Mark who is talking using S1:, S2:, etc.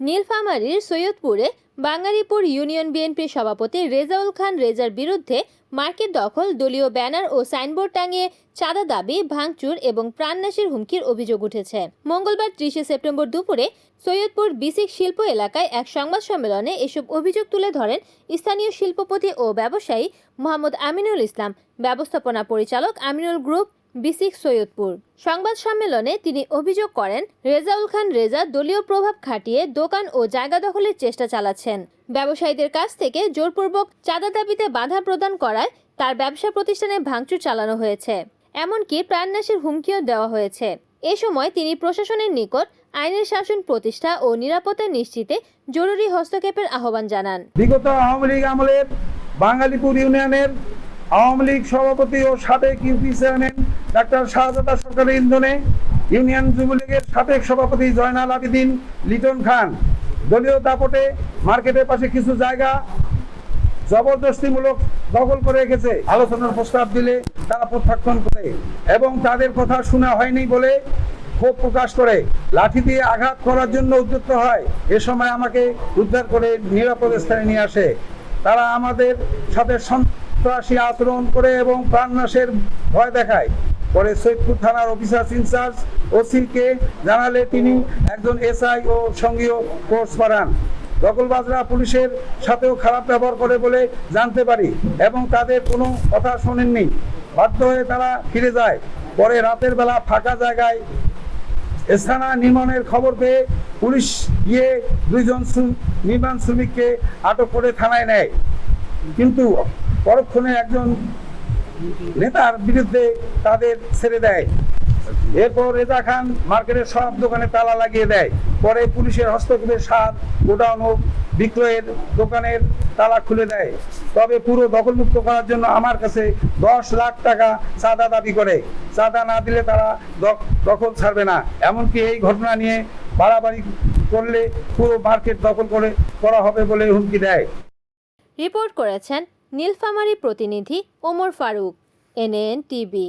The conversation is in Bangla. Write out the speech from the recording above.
S1: নীলফামারীর সৈয়দপুরে বাঙ্গারীপুর ইউনিয়ন বিএনপির সভাপতি রেজাউল খান রেজার বিরুদ্ধে মার্কেট দখল, দলীয় ব্যানার ও সাইনবোর্ড টাঙিয়ে চাঁদা দাবি, ভাঙচুর এবং প্রাণনাশের হুমকির অভিযোগ উঠেছে। মঙ্গলবার ত্রিশে সেপ্টেম্বর দুপুরে সৈয়দপুর বিসিক শিল্প এলাকায় এক সংবাদ সম্মেলনে এসব অভিযোগ তুলে ধরেন স্থানীয় শিল্পপতি ও ব্যবসায়ী মোহাম্মদ আমিনুল ইসলাম। ব্যবস্থাপনা পরিচালক আমিনুল গ্রুপ বিসিক সৈয়দপুর। সংবাদ সম্মেলনে তিনি অভিযোগ করেন, রেজাউল খান রেজা দলীয় প্রভাব খাটিয়ে দোকান ও জায়গা দখলের চেষ্টা চালাচ্ছেন। ব্যবসায়ীদের কাছ থেকে জোরপূর্বক চাঁদা দাবিতে বাধা প্রদান করায় তার ব্যবসা প্রতিষ্ঠানে ভাঙচুর চালানো হয়েছে। এমনকি প্রাণনাশের হুমকিও দেওয়া হয়েছে। এ সময় তিনি প্রশাসনের নিকট আইনের শাসন প্রতিষ্ঠা ও নিরাপত্তা নিশ্চিতে জরুরি হস্তক্ষেপের আহ্বান জানান।
S2: বিগত আওয়ামী লীগ আমলের বাঙালিপুর ইউনিয়নের আওয়ামী লীগ সভাপতি ও সাবেক ইউপি চেয়ারম্যান ডাক্তার শাহজাদা সরকারের ইন্ধনে ইউনিয়ন যুবলীগের সাবেক সভাপতি জয়নাল আবিদিন, লিটন খান। দলীয় দাপটে মার্কেটের পাশে কিছু জায়গা জবরদস্তিমূলক দখল করে রেখেছে। আলোচনার প্রস্তাব দিলে তারা প্রত্যাখ্যান করে এবং তাদের কথা শোনা হয়নি বলে ক্ষোভ প্রকাশ করে। লাঠি দিয়ে আঘাত করার জন্য উদ্যুক্ত হয়। এ সময় আমাকে উদ্ধার করে নিরাপদ স্থানে নিয়ে আসে। তারা আমাদের সাথে সন্ত্রাসী আচরণ করে এবং প্রাণনাশের ভয় দেখায়। পরে সৈয়দপুর থানার অফিসার ইনচার্জ ওসিকে জানালে তিনি একজন এসআই ও সঙ্গীয় কোর্স পাঠান দখলবাজরা পুলিশের সাথেও খারাপ ব্যবহার করে বলে জানতে পারি এবং তাদের কোনো কথা শোনেননি। বাধ্য হয়ে তারা ফিরে যায়। পরে রাতের বেলা ফাঁকা জায়গায় স্থানা নির্মাণের খবর পেয়ে পুলিশ গিয়ে দুইজন নির্মাণ শ্রমিককে আটক করে থানায় নেয়। কিন্তু পরক্ষণে একজন নেতার বিরুদ্ধে তাদের ছেড়ে দেয়। এরপর রেজা খান মার্কেটের সব দোকানে তালা লাগিয়ে দেয়। পরে পুলিশের হস্তক্ষেপে সার গোডাউন ও বিক্রয়ের দোকানের তালা খুলে দেয়। তবে পুরো দখলমুক্ত করার জন্য আমার কাছে দশ লাখ টাকা চাঁদা দাবি করে। চাঁদা না দিলে তারা দখ- দখল ছাড়বে না। এমনকি এই ঘটনা নিয়ে বাড়াবাড়ি করলে পুরো মার্কেট দখল করে, করা হবে বলে হুমকি দেয়।
S1: রিপোর্ট করেছেন নীলফামারী প্রতিনিধি ওমর ফারুক এনএন টিভি